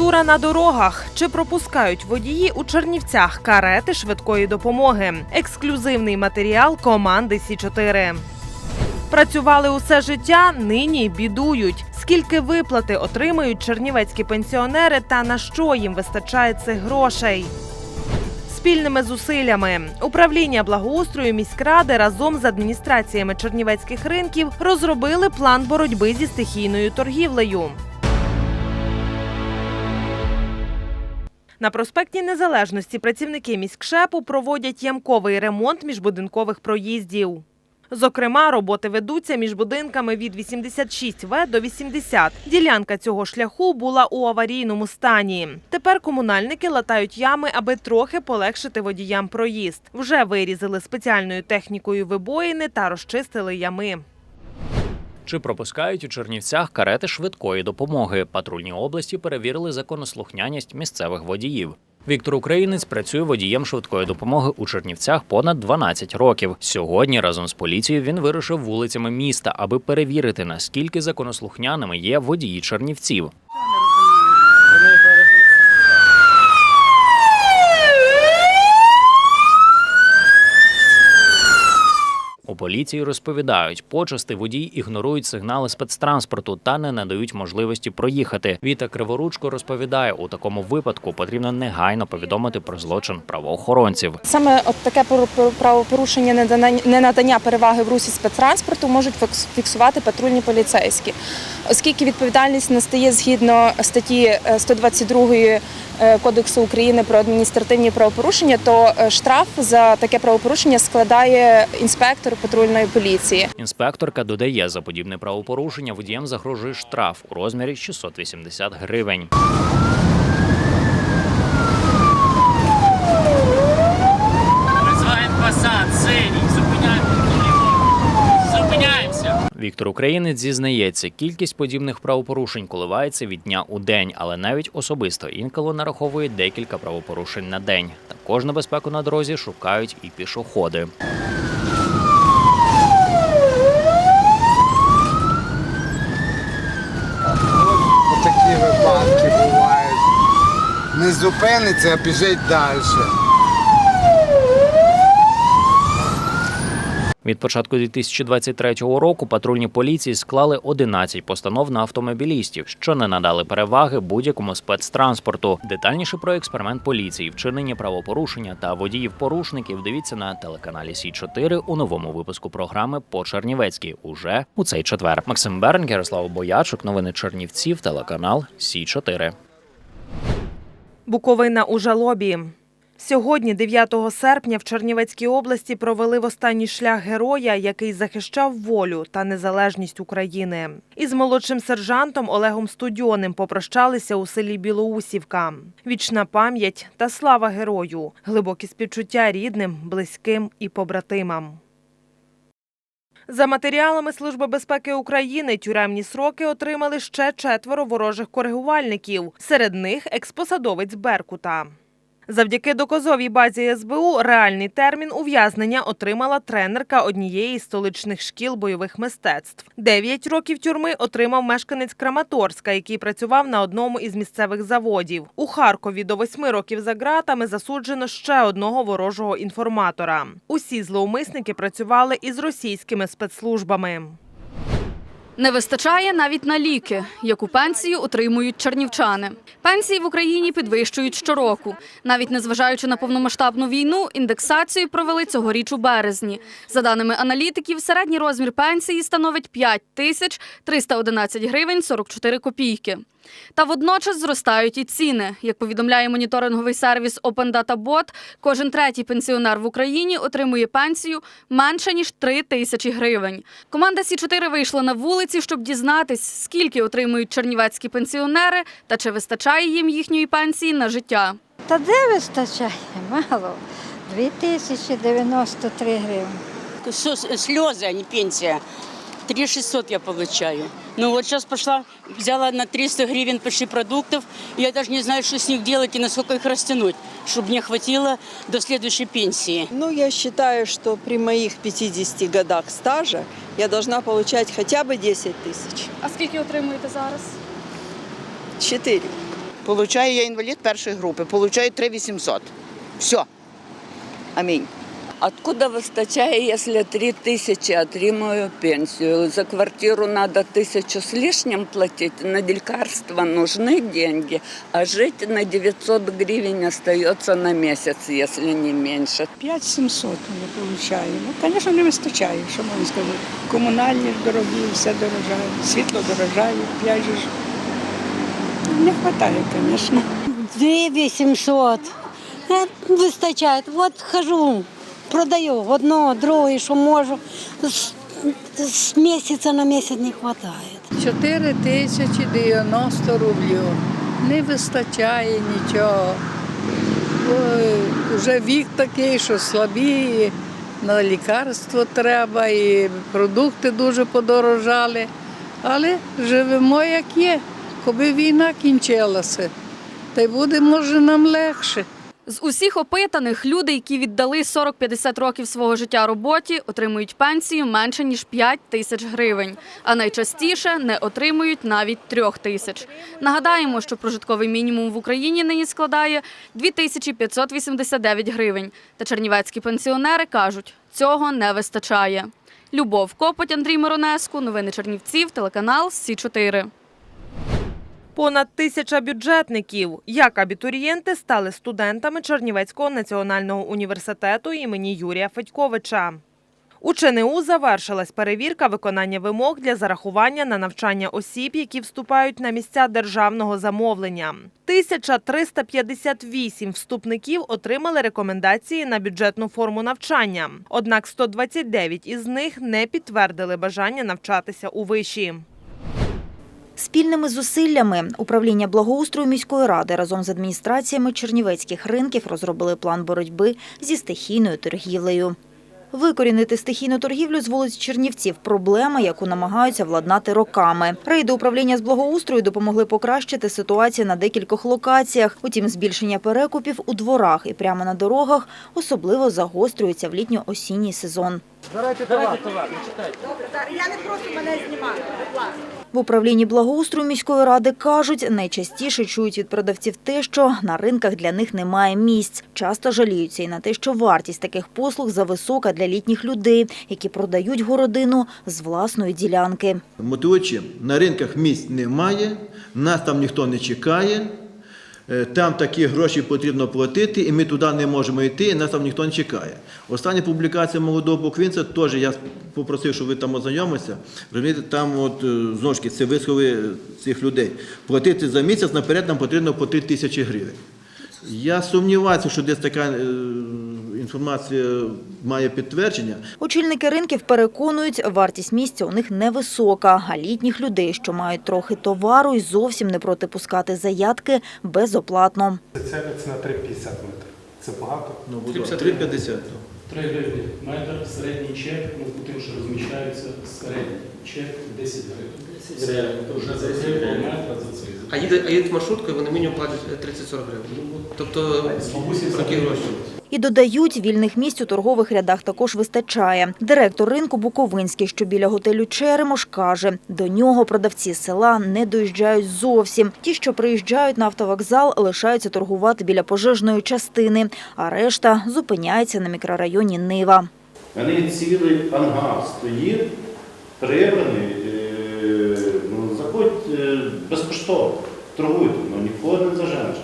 Культура на дорогах. Чи пропускають водії у Чернівцях карети швидкої допомоги? Ексклюзивний матеріал команди Сі 4 Працювали усе життя, нині бідують. Скільки виплати отримають чернівецькі пенсіонери та на що їм вистачає цих грошей? Спільними зусиллями управління благоустрою міськради разом з адміністраціями чернівецьких ринків розробили план боротьби зі стихійною торгівлею. На проспекті Незалежності працівники міськшепу проводять ямковий ремонт міжбудинкових проїздів. Зокрема, роботи ведуться між будинками від 86В до 80. Ділянка цього шляху була у аварійному стані. Тепер комунальники латають ями, аби трохи полегшити водіям проїзд. Вже вирізали спеціальною технікою вибоїни та розчистили ями. Чи пропускають у Чернівцях карети швидкої допомоги? Патрульні області перевірили законослухняність місцевих водіїв. Віктор Українець працює водієм швидкої допомоги у Чернівцях понад 12 років. Сьогодні разом з поліцією він вирушив вулицями міста, аби перевірити, наскільки законослухняними є водії чернівців. У поліції розповідають, почасти водії ігнорують сигнали спецтранспорту та не надають можливості проїхати. Віта Криворучко розповідає, у такому випадку потрібно негайно повідомити про злочин правоохоронців. Саме от таке пору- пору- правопорушення ненадання переваги в русі спецтранспорту можуть фікс- фіксувати патрульні поліцейські, оскільки відповідальність настає згідно статті е, 122 е, Кодексу України про адміністративні правопорушення, то е, штраф за таке правопорушення складає інспектор патрульної поліції. Інспекторка додає, за подібне правопорушення водієм загрожує штраф у розмірі 680 гривень. Віктор Українець зізнається, кількість подібних правопорушень коливається від дня у день, але навіть особисто інколи нараховує декілька правопорушень на день. Також небезпеку на дорозі шукають і пішоходи. Такі випадки бувають. Не зупиниться, а біжить далі. Від початку 2023 року патрульні поліції склали 11 постанов на автомобілістів, що не надали переваги будь-якому спецтранспорту. Детальніше про експеримент поліції, вчинення правопорушення та водіїв-порушників дивіться на телеканалі Сі 4 у новому випуску програми по Чернівецькій уже у цей четвер. Максим Берн, Ярослав Боячук, новини Чернівців, телеканал Сі 4 Буковина у жалобі. Сьогодні, 9 серпня, в Чернівецькій області провели в останній шлях героя, який захищав волю та незалежність України. Із молодшим сержантом Олегом Студьоним попрощалися у селі Білоусівка. Вічна пам'ять та слава герою, глибокі співчуття рідним, близьким і побратимам. За матеріалами Служби безпеки України тюремні сроки отримали ще четверо ворожих коригувальників. Серед них експосадовець Беркута. Завдяки доказовій базі СБУ реальний термін ув'язнення отримала тренерка однієї з столичних шкіл бойових мистецтв. Дев'ять років тюрми отримав мешканець Краматорська, який працював на одному із місцевих заводів. У Харкові до восьми років за ґратами засуджено ще одного ворожого інформатора. Усі зловмисники працювали із російськими спецслужбами. Не вистачає навіть на ліки, яку пенсію отримують чернівчани. Пенсії в Україні підвищують щороку. Навіть незважаючи на повномасштабну війну, індексацію провели цьогоріч у березні. За даними аналітиків, середній розмір пенсії становить 5 тисяч 311 гривень 44 копійки. Та водночас зростають і ціни. Як повідомляє моніторинговий сервіс Open Data Bot, кожен третій пенсіонер в Україні отримує пенсію менше ніж 3 тисячі гривень. Команда Сі 4 вийшла на вулиці, щоб дізнатись, скільки отримують чернівецькі пенсіонери та чи вистачає їм їхньої пенсії на життя. Та де вистачає? Мало. 2093 гривні. Что, с- слезы, а не пенсия. 3 600 я получаю. Ну вот сейчас пошла, взяла на 300 гривен почти продуктов. и Я даже не знаю, что с них делать и насколько их растянуть, чтобы мне хватило до следующей пенсии. Ну, я считаю, что при моих 50 годах стажа я должна получать хотя бы 10 тысяч. А скільки отримуєте зараз? 4. Получаю я інвалід першої групи, получаю 3800. Все. Амінь. Откуда выстачає, если три тысячи отримую пенсию? За квартиру надо тысячу с лишним платить, на лекарства нужны деньги, а жить на 900 гривен остается на месяц, если не меньше. 5700 я получаю. Ну, звісно, не вистачає, що можна сказати. Комунальні ж дорогі, все дорожає, світло дорожає, п'ять же ж. Не вистачає, звісно. 2800. Е, Вистачає. От хожу, Продаю одно, друге, що можу. З, місяця на місяць не вистачає. 4 тисячі 90 рублів. Не вистачає нічого. Ой, Вже вік такий, що слабі, на лікарство треба, і продукти дуже подорожали. Але живемо як є, коби війна кінчилася. Та й буде, може, нам легше. З усіх опитаних люди, які віддали 40-50 років свого життя роботі, отримують пенсію менше ніж 5 тисяч гривень, а найчастіше не отримують навіть 3 тисяч. Нагадаємо, що прожитковий мінімум в Україні нині складає 2589 гривень. Та чернівецькі пенсіонери кажуть, цього не вистачає. Любов Копоть, Андрій Миронеску, новини Чернівців, телеканал Сі 4 Понад тисяча бюджетників. Як абітурієнти стали студентами Чернівецького національного університету імені Юрія Федьковича. У ЧНУ завершилась перевірка виконання вимог для зарахування на навчання осіб, які вступають на місця державного замовлення. 1358 вступників отримали рекомендації на бюджетну форму навчання. Однак 129 із них не підтвердили бажання навчатися у виші. Спільними зусиллями управління благоустрою міської ради разом з адміністраціями чернівецьких ринків розробили план боротьби зі стихійною торгівлею. Викорінити стихійну торгівлю з вулиць Чернівців – проблема, яку намагаються владнати роками. Рейди управління з благоустрою допомогли покращити ситуацію на декількох локаціях. Утім, збільшення перекупів у дворах і прямо на дорогах особливо загострюється в літньо-осінній сезон. В управлінні благоустрою міської ради кажуть, найчастіше чують від продавців те, що на ринках для них немає місць. Часто жаліються і на те, що вартість таких послуг зависока для літніх людей, які продають городину з власної ділянки. Мотивуючи, на ринках місць немає, нас там ніхто не чекає, там такі гроші потрібно платити, і ми туди не можемо йти, і нас там ніхто не чекає. Остання публікація молодого буквінця теж я попросив, щоб ви там ознайомилися. Розумієте, там от е, знову ж таки, це вислови цих людей. Платити за місяць наперед нам потрібно по 3 тисячі гривень. Я сумніваюся, що десь така е, інформація має підтвердження. Очільники ринків переконують, вартість місця у них невисока, а літніх людей, що мають трохи товару, й зовсім не проти пускати заявки безоплатно. Це ціна 3,50 метрів. Це багато. Ну, будь ласка, 3,50. 3 гривні метр, середній чек, ну, тим, що розміщаються, середній чек 10 гривень. Середній, вже за гривень за цей. А їдуть, а їдуть маршруткою, вони мінімум платять 30-40 гривень. Тобто З бабусі такі гроші. І додають, вільних місць у торгових рядах також вистачає. Директор ринку Буковинський, що біля готелю Черемош, каже, до нього продавці з села не доїжджають зовсім. Ті, що приїжджають на автовокзал, лишаються торгувати біля пожежної частини, а решта зупиняється на мікрорайоні Нива. Вони цілий ангар стоїть, прибраний, е, ну, заходь е, безкоштовно, торгуйте, ну нікого не заженеш.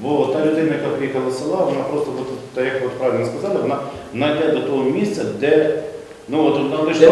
Бо та людина, яка приїхала з села, вона просто, так як от правильно сказали, вона знайде до того місця, де ну от вона лише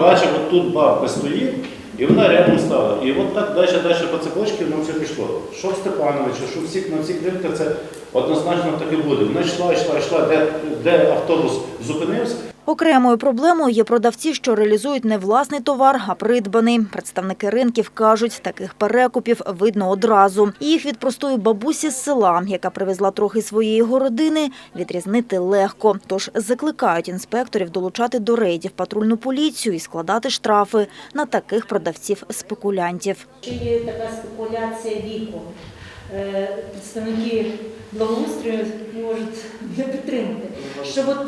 бачить, от тут бабка стоїть, і вона рядом стала. І от так далі, далі по цепочці воно все пішло. Що в Степановича, що всіх на всіх ринках, це однозначно так і буде. Вона йшла, йшла, йшла, де, де автобус зупинився. Окремою проблемою є продавці, що реалізують не власний товар, а придбаний. Представники ринків кажуть, таких перекупів видно одразу. Їх від простої бабусі з села, яка привезла трохи своєї городини, відрізнити легко. Тож закликають інспекторів долучати до рейдів патрульну поліцію і складати штрафи на таких продавців-спекулянтів. Є така спекуляція віку? Е, Представники благоустрою можуть не підтримати. Що от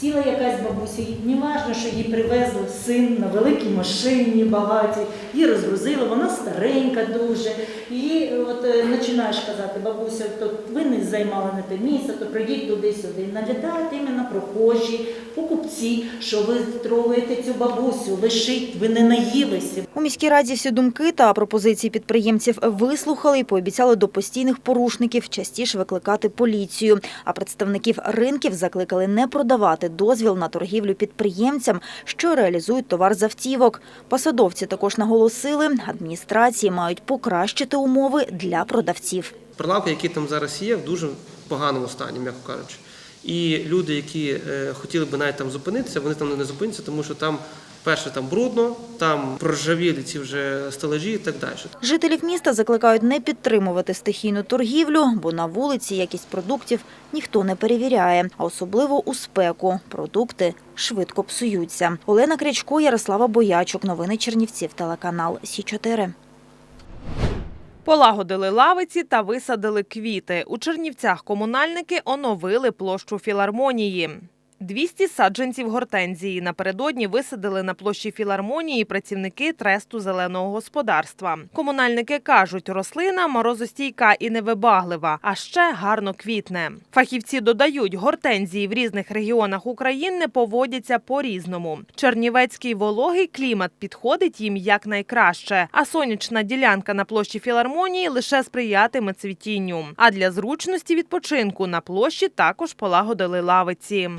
Сіла якась бабуся, і не важно, що її привезли син на великій машині багатій, її розгрузили, вона старенька дуже. І от е, починаєш казати, бабуся, то ви не займали не те місце, то прийдіть туди-сюди. Налітають іменно прохожі, покупці, що ви трогаєте цю бабусю, лишіть, ви не наїлися. У міській раді всі думки та пропозиції підприємців вислухали і пообіцяли до постійних порушників частіше викликати поліцію. А представників ринків закликали не продавати дозвіл на торгівлю підприємцям, що реалізують товар з автівок. Посадовці також наголосили, адміністрації мають покращити умови для продавців. Прилавки, які там зараз є, в дуже поганому стані, м'яко кажучи. І люди, які е, хотіли б навіть там зупинитися, вони там не зупиняться, тому що там, перше, там брудно, там проржавілі ці вже стелажі і так далі. Жителів міста закликають не підтримувати стихійну торгівлю, бо на вулиці якість продуктів ніхто не перевіряє, а особливо у спеку продукти швидко псуються. Олена Крячко, Ярослава Боячук. Новини Чернівців. Телеканал Сі 4 Полагодили лавиці та висадили квіти. У Чернівцях комунальники оновили площу філармонії. 200 саджанців гортензії напередодні висадили на площі філармонії працівники тресту зеленого господарства. Комунальники кажуть, рослина морозостійка і невибаглива, а ще гарно квітне. Фахівці додають, гортензії в різних регіонах України поводяться по-різному. Чернівецький вологий клімат підходить їм якнайкраще, а сонячна ділянка на площі філармонії лише сприятиме цвітінню. А для зручності відпочинку на площі також полагодили лавиці.